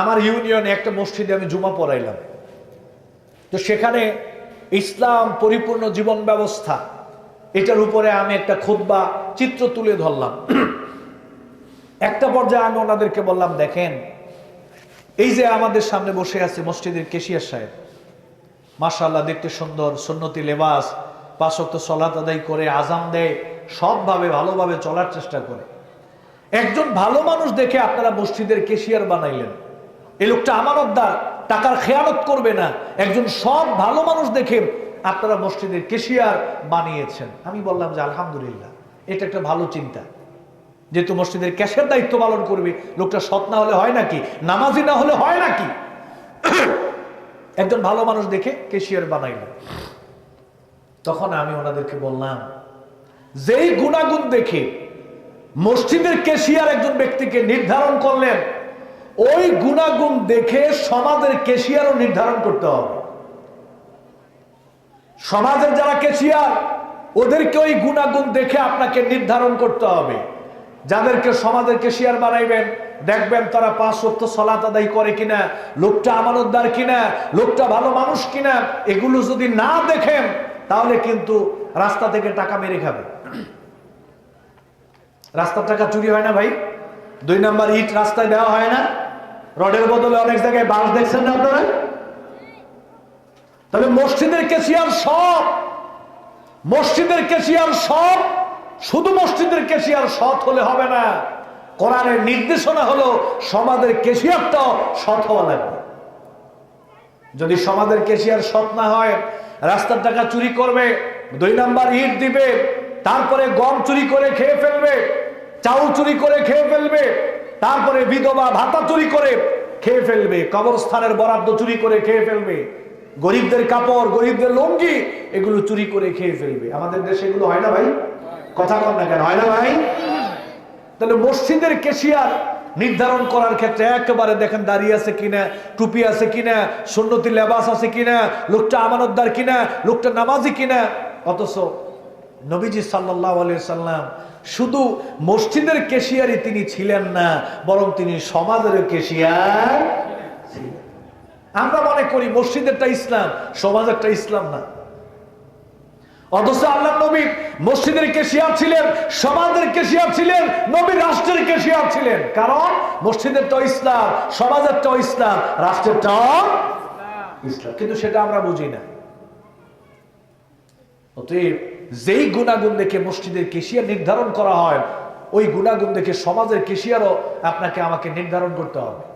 আমার ইউনিয়নে একটা মসজিদে আমি জুমা পড়াইলাম। তো সেখানে ইসলাম পরিপূর্ণ জীবন ব্যবস্থা, এটার উপরে আমি একটা খুতবা, চিত্র তুলে ধরলাম। একটা পর্যায়ে আমি ওনাদেরকে বললাম, দেখেন, এই যে আমাদের সামনে বসে আছে মসজিদের কেশিয়ার সাহেব মাশাল্লাহ দেখতে সুন্দর, সুন্নতি লেবাস পাশক্ত সলাত আদায় করে আজাম দেয়, সবভাবে ভালোভাবে চলার চেষ্টা করে। একজন ভালো মানুষ দেখে আপনারা মসজিদের কেশিয়ার বানাইলেন। এই লোকটা আমানতদার টাকার খেয়ানত করবে না। একজন সব ভালো মানুষ দেখে আপনারা মসজিদের কেশিয়ার বানিয়েছেন। আমি বললাম যে, আলহামদুলিল্লাহ, এটা একটা ভালো চিন্তা। যেহেতু মসজিদের ক্যাশের দায়িত্ব পালন করবে, লোকটা সৎ না হলে হয় নাকি? নামাজি না হলে হয় নাকি? একজন ভালো মানুষ দেখে কেশিয়ার বানাইল। তখন আমি ওনাদেরকে বললাম, যেই গুণাগুণ দেখে মসজিদের কেশিয়ার একজন ব্যক্তিকে নির্ধারণ করলেন ওই গুণাগুণ দেখে সমাজের কেশিয়ারও নির্ধারণ করতে হবে। সমাজের যারা কেশিয়ার, ওদেরকে ওই গুণাগুণ দেখে আপনাকে নির্ধারণ করতে হবে। যাদেরকে সমাজের কেশিয়ার বানাইবেন, দেখবেন তারা পাঁচ সত্য সলাত আদায় করে কিনা, লোকটা আমানতদার কিনা, লোকটা ভালো মানুষ কিনা, এগুলো যদি না দেখেন, তাহলে কিন্তু রাস্তা থেকে টাকা মেরে খাবে। রাস্তার টাকা চুরি হয় না ভাই? দুই নাম্বার ইট রাস্তায় দেওয়া হয় না? রডের বদলে অনেক জায়গায় বাস দেখছেন না আপনারা? তবে মসজিদের কেশিয়ার সব, মসজিদের কেশিয়ার সব, শুধু মসজিদের কেশিয়ার সৎ হলে হবে না। কোরআনের নির্দেশনা হলো সমাজের কেশিয়ারটাও সৎ হওয়া লাগবে। যদি সমাজের কেশিয়ার সৎ না হয়, রাস্তার টাকা চুরি করবে, দুই নাম্বার ইট দিবে, তারপরে গম চুরি করে খেয়ে ফেলবে, চাউল চুরি করে খেয়ে ফেলবে তারপরে বিধবা ভাতা চুরি করে খেয়ে ফেলবে, কবরস্থানের বরাদ্দ চুরি করে খেয়ে ফেলবে, গরিবদের কাপড়, গরিবদের লুঙ্গি, এগুলো চুরি করে খেয়ে ফেলবে। আমাদের দেশে এগুলো হয় না ভাই? কথা কন না কেন, হয় না ভাই? তাহলে মসজিদের কেশিয়ার নির্ধারণ করার ক্ষেত্রে একেবারে দেখেন দাঁড়িয়ে আছে কিনা, টুপি আছে কিনা, সুন্নতি লেবাস আছে কিনা, লোকটা আমানতদার কিনা, লোকটা নামাজি কিনা, অথচ নবীজি সাল্লাহ সাল্লাম শুধু মসজিদের কেশিয়ারই তিনি ছিলেন না, বরং তিনি সমাজের কেশিয়ার আমরা মনে করি মসজিদেরটা ইসলাম, সমাজেরটা ইসলাম না। অথচ আল্লাহ নবী মসজিদের কেশিয়ার ছিলেন, সমাজের কেশিয়ার ছিলেন, নবী রাষ্ট্রের কেশিয়ার ছিলেন। কারণ মসজিদেরটাও ইসলাম, সমাজেরটাও ইসলাম রাষ্ট্রের রাষ্ট্রেরটাও ইসলাম। কিন্তু সেটা আমরা বুঝি না। অতএব যেই গুণাগুণ দেখে মসজিদের কেশিয়ার নির্ধারণ করা হয়, ওই গুণাগুণ দেখে সমাজের কেশিয়ারও আপনাকে আমাকে নির্ধারণ করতে হবে।